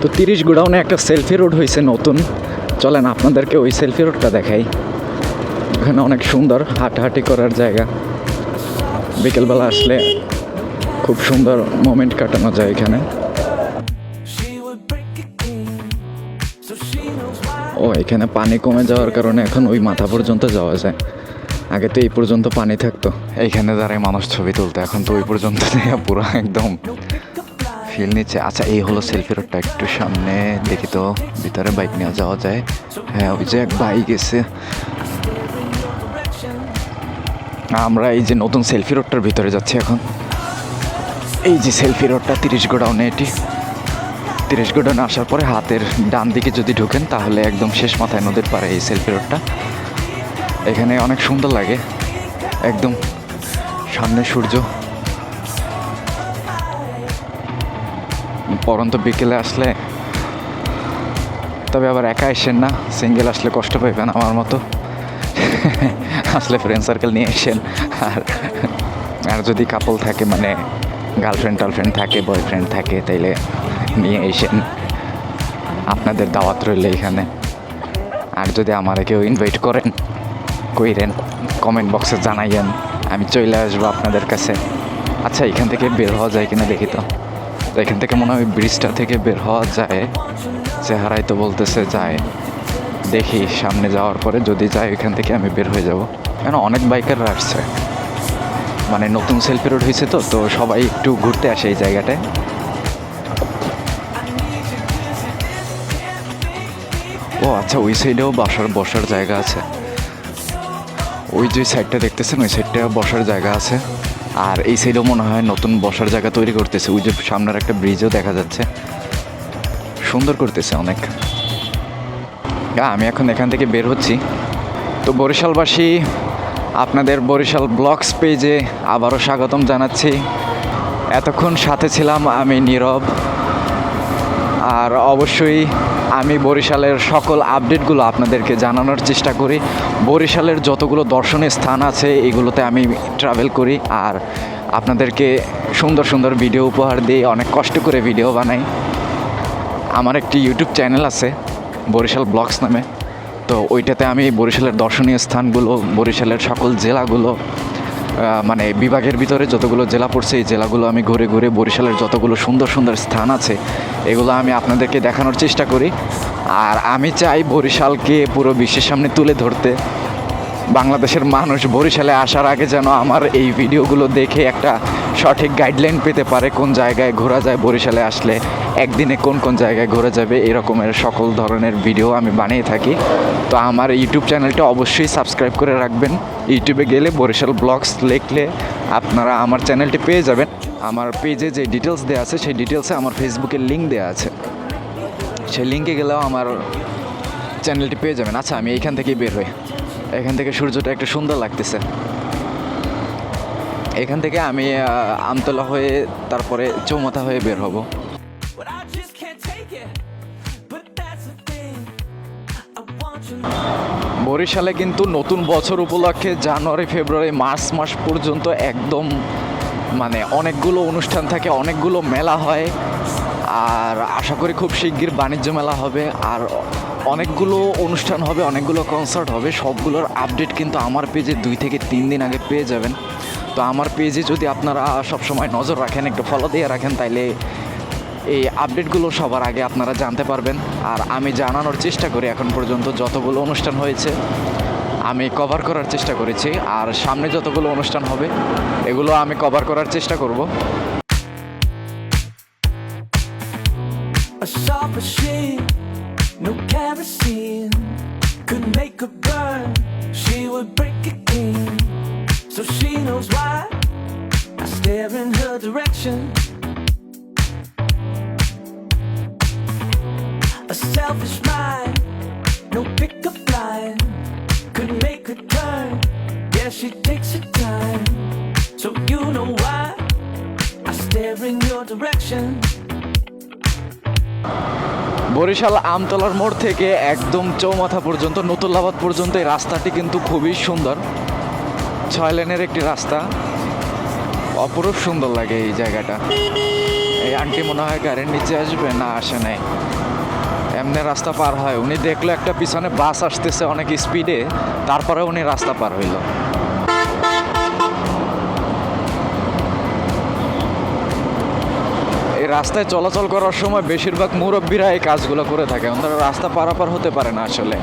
তো তিরিশ গোডাউনে একটা সেলফি রোড হয়েছে নতুন। চলেন আপনাদেরকে ওই সেলফি রোডটা দেখাই। ওখানে অনেক সুন্দর হাঁটাহাঁটি করার জায়গা। বিকেলবেলা আসলে খুব সুন্দর মোমেন্ট কাটানো যায় এখানে. ও, এখানে পানি কমে যাওয়ার কারণে এখন ওই মাথা পর্যন্ত যাওয়া যায়। আগে তো এই পর্যন্ত পানি থাকতো। এইখানে দাঁড়ায় মানুষ ছবি তুলতো, এখন তো ওই পর্যন্ত পুরো একদম ফিল নিচ্ছে। আচ্ছা এই হলো সেলফি রোডটা একটু সামনে। দেখি তো, ভিতরে বাইক নিয়ে যাওয়া যায়। হ্যাঁ ওই যে এক বাইক এসে আমরা এই যে নতুন সেলফি রোডটার ভিতরে যাচ্ছি এখন। এই যে সেলফি রোডটা তিরিশ গোডাউনে এটি। তিরিশ গোডাউনে আসার পরে হাতের ডান দিকে যদি ঢুকেন, তাহলে একদম শেষ মাথায় নদীর পারে এই সেলফি রোডটা এখানে অনেক সুন্দর লাগে। একদম সামনে সূর্য। পরন্ত বিকেলে আসলে তবে আবার একা এসেন না সিঙ্গেল আসলে কষ্ট পাইবেন আমার মতো। আসলে ফ্রেন্ড সার্কেল নিয়ে এসেন আর আর যদি কাপল থাকে মানে গার্লফ্রেন্ড টার্লফ্রেন্ড থাকে বয়ফ্রেন্ড থাকে, তাইলে নিয়ে এসেন আপনাদের দাওয়াত রইল এখানে আর যদি আমারে কেউ ইনভাইট করেন, কইরেন কমেন্ট বক্সে জানাইয়েন, আমি চলে আসব আপনাদের কাছে। আচ্ছা এখান থেকে বের হওয়া যায় কিনা দেখি তো। তো এখান থেকে মনে হয় ব্রিজটা থেকে বের হওয়া যায়। চেহারাই তো বলতেছে যায়। দেখি সামনে যাওয়ার পরে যদি যাই এখান থেকে আমি বের হয়ে যাব। কেন অনেক বাইকাররা আসছে। মানে নতুন সেলফি রোড হয়েছে তো তো সবাই একটু ঘুরতে আসে এই জায়গাটায়। ও আচ্ছা ওই সাইডেও বসার বসার জায়গা আছে। ওই যে সাইডটা দেখতেছেন, ওই সাইডটা বসার জায়গা আছে। আর এই সাইডেও মনে হয় নতুন বসার জায়গা তৈরি করতেছে। ওই যে সামনের একটা ব্রিজও দেখা যাচ্ছে। সুন্দর করতেছে অনেক। আমি এখন এখান থেকে বের হচ্ছি। তো বরিশালবাসী, আপনাদের বরিশাল ব্লগস পেজে আবারও স্বাগতম জানাচ্ছি। এতক্ষণ সাথে ছিলাম আমি নীরব। আর অবশ্যই আমি বরিশালের সকল আপডেটগুলো আপনাদেরকে জানানোর চেষ্টা করি। বরিশালের যতগুলো দর্শনীয় স্থান আছে, এগুলোতে আমি ট্রাভেল করি। আর আপনাদেরকে সুন্দর সুন্দর ভিডিও উপহার দিই অনেক কষ্ট করে ভিডিও বানাই। আমার একটি ইউটিউব চ্যানেল আছে, বরিশাল ব্লগস নামে। তো ওইটাতে আমি বরিশালের দর্শনীয় স্থানগুলো, বরিশালের সকল জেলাগুলো মানে বিভাগের ভিতরে যতগুলো জেলা পড়ছে, এই জেলাগুলো আমি ঘুরে ঘুরে বরিশালের যতগুলো সুন্দর সুন্দর স্থান আছে, এগুলো আমি আপনাদেরকে দেখানোর চেষ্টা করি। আর আমি চাই বরিশালকে পুরো বিশ্বের সামনে তুলে ধরতে। বাংলাদেশের মানুষ বরিশালে আসার আগে যেন আমার এই ভিডিওগুলো দেখে একটা সঠিক গাইডলাইন পেতে পারে কোন জায়গায় ঘোরা যায় বরিশালে আসলে, একদিনে কোন কোন জায়গায় ঘোরা যাবে, এরকমের সকল ধরনের ভিডিও আমি বানিয়ে থাকি। তো আমার ইউটিউব চ্যানেলটা অবশ্যই সাবস্ক্রাইব করে রাখবেন। ইউটিউবে গেলে বরিশাল ব্লগস লিখলে আপনারা আমার চ্যানেলটি পেয়ে যাবেন। আমার পেজে যে ডিটেলস দেওয়া আছে, সেই ডিটেলসে আমার ফেসবুকের লিঙ্ক দেওয়া আছে। সেই লিঙ্কে গেলেও আমার চ্যানেলটি পেয়ে যাবেন। আচ্ছা আমি এইখান থেকেই বের হই। এখান থেকে সূর্যটা একটু সুন্দর লাগতেছে। এখান থেকে আমি আমতলা হয়ে তারপরে চৌমাথা হয়ে বের হব. বরিশালে কিন্তু নতুন বছর উপলক্ষে জানুয়ারি ফেব্রুয়ারি মার্চ মাস পর্যন্ত একদম মানে অনেকগুলো অনুষ্ঠান থাকে অনেকগুলো মেলা হয়। আর আশা করি খুব শিগগির বাণিজ্য মেলা হবে। আর অনেকগুলো অনুষ্ঠান হবে, অনেকগুলো কনসার্ট হবে, সবগুলোর আপডেট কিন্তু আমার পেজে দুই থেকে তিন দিন আগে পেয়ে যাবেন। তো আমার পেজে যদি আপনারা সবসময় নজর রাখেন, একটু ফলো দিয়ে রাখেন, তাইলে এই আপডেটগুলো সবার আগে আপনারা জানতে পারবেন। আর আমি জানানোর চেষ্টা করি এখন পর্যন্ত, যতগুলো অনুষ্ঠান হয়েছে, আমি কভার করার চেষ্টা করেছি। আর সামনে যতগুলো অনুষ্ঠান হবে, এগুলো আমি কভার করার চেষ্টা করব। No kerosene could make her burn. She would break a king, so she knows why. I stare in her direction. A selfish mind, no pickup line could make her turn. Yeah, she takes her time, so you know why. I stare in your direction. Barishal আমতলার মোড় থেকে একদম চৌমাথা পর্যন্ত, নতুল্লাবাদ পর্যন্ত এই রাস্তাটি কিন্তু খুবই সুন্দর। ছয় লেনের একটি রাস্তা। অপরূপ সুন্দর লাগে এই জায়গাটা। এই আন্টি মনে হয় গাড়ির নিচে আসবে না আসে নাই। এমনি রাস্তা পার হয়। উনি দেখল একটা পিছনে বাস আসতেছে অনেক স্পিডে তারপরে উনি রাস্তা পার হইল। রাস্তায় চলাচল করার সময় বেশিরভাগ মুরব্বীরা এই কাজগুলো করে থাকে। ওনারা রাস্তা পারাপার হতে পারে না আসলে।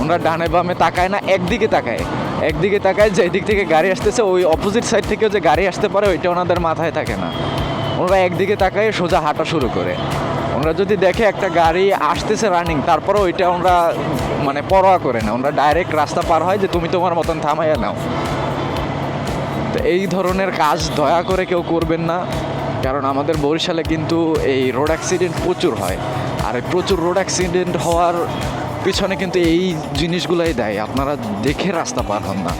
ওনারা ডানে বামে তাকায় না, একদিকে তাকায়। একদিকে তাকায় যে দিক থেকে গাড়ি আসতেছে, ওই অপোজিট সাইড থেকেও যে গাড়ি আসতে পারে, ওইটা ওনাদের মাথায় থাকে না। ওনারা একদিকে তাকায়, সোজা হাঁটা শুরু করে। ওনারা যদি দেখে একটা গাড়ি আসতেছে রানিং তারপরে ওইটা ওনারা মানে পরোয়া করে না। ওনারা ডাইরেক্ট রাস্তা পার হয় যে, তুমি তোমার মতন থামাইয়া নাও। তো এই ধরনের কাজ দয়া করে কেউ করবেন না। কারণ আমাদের বরিশালে কিন্তু এই রোড অ্যাক্সিডেন্ট প্রচুর হয়। আর এই প্রচুর রোড অ্যাক্সিডেন্ট হওয়ার পিছনে কিন্তু এই জিনিসগুলাই দেয়। আপনারা দেখে রাস্তা পার হন না।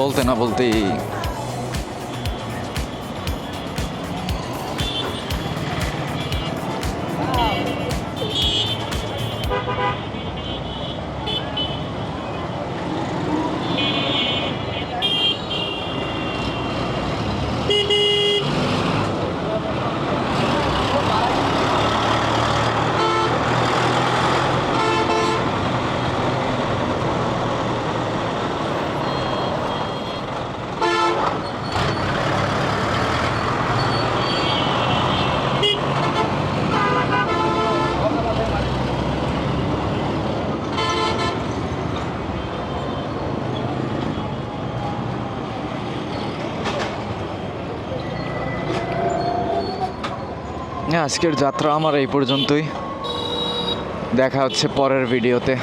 বলতে না বলতেই আজকের যাত্রা আমার এই পর্যন্তই। দেখা হচ্ছে পরের ভিডিওতে।